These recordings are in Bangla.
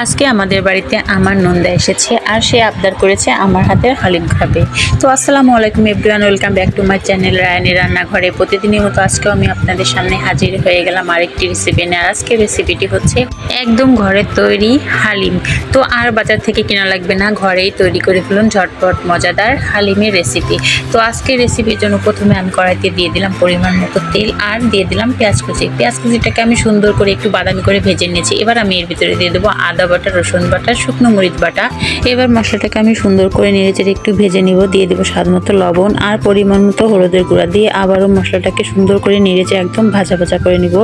আজকে আমাদের বাড়িতে আমার নন্দা এসেছে আর সে আবদার করেছে আমার হাতের হালিম খাবে। তো আসসালামু আলাইকুম everyone, welcome back to my channel Rayani রান্নাঘরে। প্রতিদিনের মতো আজকেও আমি আপনাদের সামনে হাজির হয়ে গেলাম আরেকটি রেসিপি নিয়ে। আজকে রেসিপিটি হচ্ছে একদম ঘরের তৈরি হালিম। তো আর বাজার থেকে কেনা লাগবে না, ঘরেই তৈরি করে ফেলুন ঝটপট মজাদার হালিমের রেসিপি তো আজকের রেসিপির জন্য প্রথমে আমি কড়াইতে দিয়ে দিলাম পরিমাণ মতো তেল আর দিয়ে দিলাম পেঁয়াজ কুচি। পেঁয়াজ কুচিটাকে আমি সুন্দর করে একটু বাদামি করে ভেজে নিয়েছি। এবার আমি এর ভিতরে দিয়ে দেবো আদা বাটা, রসুন বাটা, শুকনো মরিচ বাটা। এবার মশলাটাকে আমি সুন্দর করে নেড়েচেড়ে একটু ভেজে নিব। দিয়ে দেবো স্বাদ মতো লবণ আর পরিমাণ মতো হলুদের গুঁড়া দিয়ে আবারও মশলাটাকে সুন্দর করে নেড়েচে একদম ভাজা ভাজা করে নিব।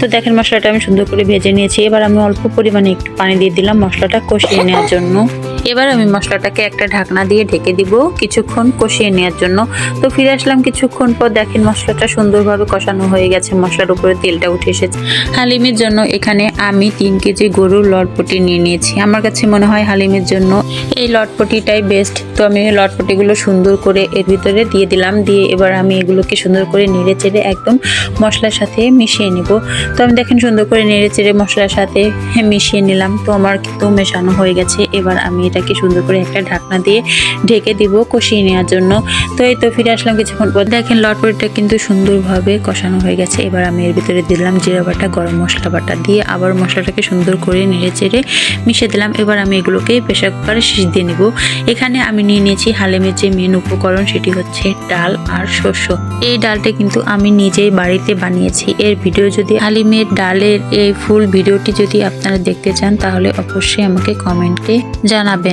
তো দেখেন মশলাটা আমি সুন্দর করে ভেজে নিয়েছি। এবার আমি অল্প পরিমাণে একটু পানি দিয়ে দিলাম মশলাটা কষিয়ে নেওয়ার জন্য। এবার আমি মশলাটাকে একটা ঢাকনা দিয়ে ঢেকে দিব কিছুক্ষণ কষিয়ে নেওয়ার জন্য। তো ফিরে আসলাম কিছুক্ষণ পর দেখেন মশলাটা সুন্দরভাবে কষানো হয়ে গেছে, মশলার উপরে তেলটা উঠে এসেছে। হালিমের জন্য এখানে আমি তিন কেজি গরুর লটপটি নিয়ে নিয়েছি। আমার কাছে মনে হয় হালিমের জন্য এই লটপটিটাই বেস্ট তো আমি লটপটিগুলো সুন্দর করে এর ভিতরে দিয়ে দিলাম, দিয়ে এবার আমি এগুলোকে সুন্দর করে নেড়ে চেড়ে একদম মশলার সাথে মিশিয়ে নিব। তো আমি দেখেন সুন্দর করে নেড়ে চেড়ে মশলার সাথে মিশিয়ে নিলাম, তো আমার কিন্তু মেশানো হয়ে গেছে। এবার আমি এটাকে সুন্দর করে একটা ঢাকনা দিয়ে ঢেকে দিব কষিয়ে নেওয়ার জন্য। তো এই তো ফিরে আসলাম কিছুক্ষণ পর। দেখেন লটপটিটা কিন্তু সুন্দরভাবে কষানো হয়ে গেছে। এবার আমি এর ভিতরে দিলাম জিরা বাটা, গরম মশলা বাটা দিয়ে আবার মশলাটাকে সুন্দর করে নেড়ে চেড়ে মিশিয়ে দিলাম। এবার আমি এগুলোকে প্রেশার কুকারে সিজ দিয়ে নিব। এখানে আমি নিয়ে নিয়েছি হালিমের যে মেন উপকরণ সেটি হচ্ছে ডাল আর শস্য এই ডালটা কিন্তু আমি নিজেই বাড়িতে বানিয়েছি। এর ভিডিও যদি হালিমের ডালের এই ফুল ভিডিওটি যদি আপনারা দেখতে চান, তাহলে অবশ্যই আমাকে কমেন্টে জানাবেন।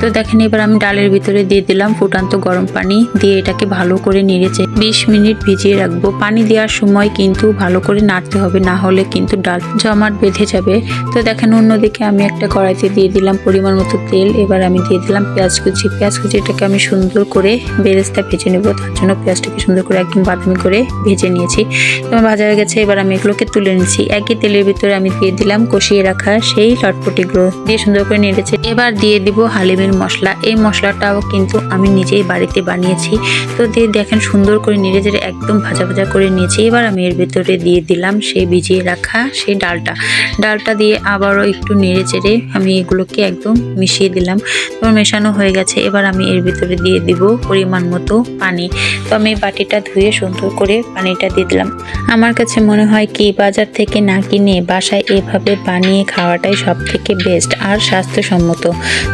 তো দেখেন, এবার আমি ডালের ভিতরে দিয়ে দিলাম ফুটান্ত গরম পানি, দিয়ে এটাকে ভালো করে নেড়েছে বিশ মিনিট ভিজিয়ে রাখব। পানি দেওয়ার সময় কিন্তু ভালো করে নাড়তে হবে, না হলে কিন্তু ডাল জমাট বেঁধে যাবে। তো দেখেন, অন্যদিকে আমি একটা কড়াইতে দিয়ে দিলাম পরিমাণ মতো তেল। এবার আমি দিয়ে দিলাম পেঁয়াজ কুচি। পেঁয়াজ কুচিটাকে আমি সুন্দর করে বেরেস্তা ভেজে নেব। তার জন্য পেঁয়াজটাকে সুন্দর করে একদম বাদামি করে ভেজে নিয়েছি। তোমার ভাজা হয়ে গেছে, এবার আমি এগুলোকে তুলে নিচ্ছি। একই তেলের ভিতরে আমি দিয়ে দিলাম কষিয়ে রাখা সেই লটপটিগুলো। দিয়ে সুন্দর করে নেড়েছে এবার দিয়ে দিব হালিমের মশলা। এই মশলাটাও কিন্তু আমি নিজেই বাড়িতে বানিয়েছি। তো দিয়ে দেখেন সুন্দর করে নেড়ে চেড়ে একদম ভাজা ভাজা করে নিয়েছি। এবার আমি এর ভিতরে দিয়ে দিলাম সেই ভিজিয়ে রাখা সেই ডালটা। ডালটা দিয়ে আবারও একটু নেড়ে চেড়ে আমি এগুলোকে একদম মিশিয়ে দিলাম। তোমার মেশানো হয়ে গেছে। এবার আমি এর ভিতরে দিয়ে দিব পরিমাণ মতো পানি। তো আমি বাটিটা ধুয়ে সুন্দর করে পানিটা দিয়ে দিলাম। আমার কাছে মনে হয় কি, বাজার থেকে না কিনে বাসায় এভাবে বানিয়ে খাওয়াটাই সব থেকে বেস্ট আর স্বাস্থ্যসম্মত।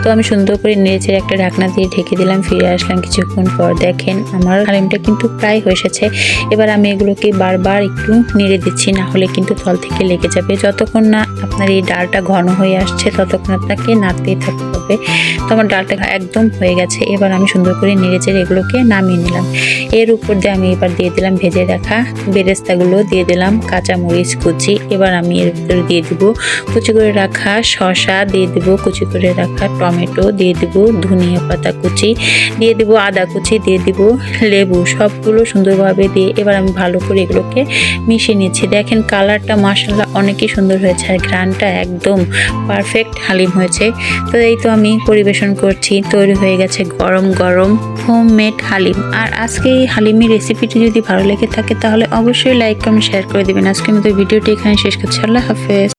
তো আমি সুন্দর করে নেড়েচে একটা ঢাকনা দিয়ে ঢেকে দিলাম, ফিরে আসলাম কিছুক্ষণ পর। দেখেন, আমার হালিমটা কিন্তু প্রায় হয়ে এসেছে। এবার আমি এগুলোকে বারবার একটু নেড়ে দিচ্ছি, না হলে কিন্তু তল থেকে লেগে যাবে। যতক্ষণ না আপনার এই ডালটা ঘন হয়ে আসছে, ততক্ষণ আপনাকে নাড়তেই থাকতে হবে। তো আমার ডালটা একদম হয়ে গেছে। এবার আমি সুন্দর করে নেড়ে চেড়ে এগুলোকে নামিয়ে নিলাম। এর উপর দিয়ে আমি এবার দিয়ে দিলাম ভেজে রাখা বেরেস্তাগুলো, দিয়ে দিলাম কাঁচামরিচ, কুচি। এবার আমি এর ভিতরে দিয়ে দেবো, কুচি করে রাখা শসা, দিয়ে দেবো কুচি করে রাখা টমেটো। দিয়ে দিব ধনিয়া পাতা কুচি, দিয়ে দিব আদা কুচি, দিয়ে দিব লেবু, সবগুলো সুন্দরভাবে দিয়ে এবার আমি ভালো করে এগুলোকে মিশিয়ে নিচ্ছি। দেখেন কালারটা মাসাল্লাহ অনেকই সুন্দর হয়েছে আর ঘ্রানটা একদম পারফেক্ট হালিম হয়েছে। তো এই তো আমি পরিবেশন করছি, তৈরি হয়ে গেছে গরম গরম হোম মেড হালিম। আর আজকে এই হালিমের রেসিপিটি যদি ভালো লেগে থাকে তাহলে অবশ্যই লাইক, কমেন্ট, শেয়ার করে দেবেন। আজকের মতো ভিডিওটি এখানে শেষ করছি। আল্লাহ হাফেজ।